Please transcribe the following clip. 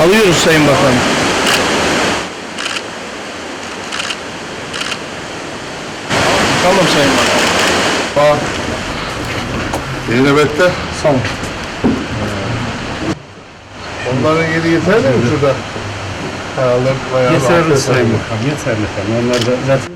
Alıyoruz Sayın Bakanım. Tamam Sayın Bakan. Bak. İyi nöbette. Sağ olun. Ee, onların yeri yeterli mi şurada? Herhalde bayağı Yeterli Sayın Bakan, yeterli efendim. Onlar da zaten...